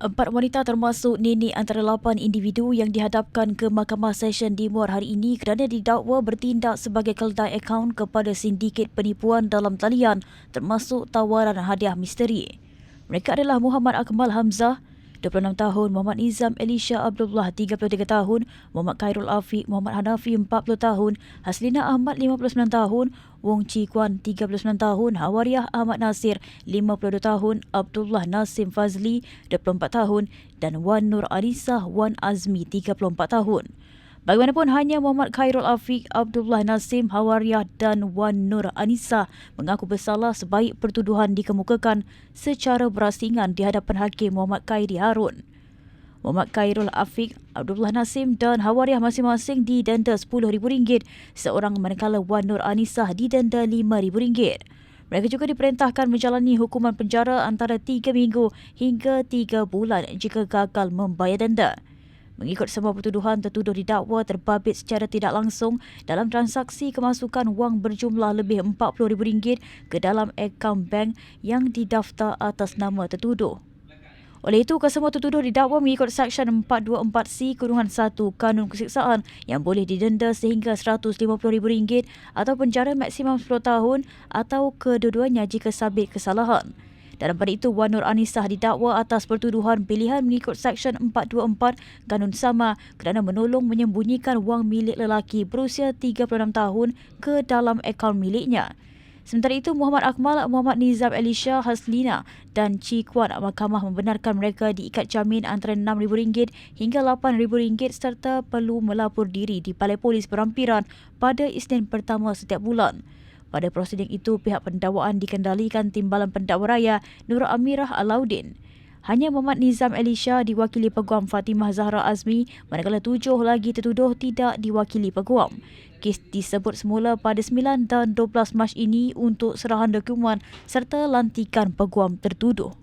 Empat wanita termasuk nenek antara lapan individu yang dihadapkan ke Mahkamah Session di Muar hari ini kerana didakwa bertindak sebagai keldai akaun kepada sindiket penipuan dalam talian termasuk tawaran hadiah misteri. Mereka adalah Muhammad Akmal Hamzah, 26 tahun, Muhammad Nizam Elisha Abdullah 33 tahun, Muhammad Khairul Afiq, Muhammad Hanafi 40 tahun, Haslina Ahmad 59 tahun, Wong Chi Kwan 39 tahun, Hawariah Ahmad Nasir 52 tahun, Abdullah Nasim Fazli 24 tahun dan Wan Nur Arisah Wan Azmi 34 tahun. Bagaimanapun hanya Muhammad Khairul Afiq, Abdullah Nasim, Hawariah dan Wan Nur Anissa mengaku bersalah sebaik pertuduhan dikemukakan secara berasingan di hadapan Hakim Muhammad Khairi Harun. Muhammad Khairul Afiq, Abdullah Nasim dan Hawariah masing-masing didenda RM10,000 seorang manakala Wan Nur Anissa didenda RM5,000. Mereka juga diperintahkan menjalani hukuman penjara antara 3 minggu hingga 3 bulan jika gagal membayar denda. Mengikut semua pertuduhan, tertuduh didakwa terbabit secara tidak langsung dalam transaksi kemasukan wang berjumlah lebih RM40,000 ke dalam akaun bank yang didaftar atas nama tertuduh. Oleh itu, kesemua tertuduh didakwa mengikut Seksyen 424C Kurungan 1 Kanun Kesiksaan yang boleh didenda sehingga RM150,000 atau penjara maksimum 10 tahun atau kedua-duanya jika sabit kesalahan. Dalam pada itu, Wan Nur Anisah didakwa atas pertuduhan pilihan mengikut Seksyen 424 Kanun Sama kerana menolong menyembunyikan wang milik lelaki berusia 36 tahun ke dalam akaun miliknya. Sementara itu, Muhammad Akmal, Muhammad Nizam Elisha Haslina dan Chi Kwan Mahkamah membenarkan mereka diikat jamin antara RM6,000 hingga RM8,000 serta perlu melapor diri di Balai Polis Perampiran pada Isnin pertama setiap bulan. Pada prosiding itu, pihak pendakwaan dikendalikan Timbalan Pendakwa Raya Nur Amirah Alauddin. Hanya Muhammad Nizam Elisha diwakili Peguam Fatimah Zahra Azmi manakala tujuh lagi tertuduh tidak diwakili Peguam. Kes disebut semula pada 9 dan 12 Mac ini untuk serahan dokumen serta lantikan Peguam tertuduh.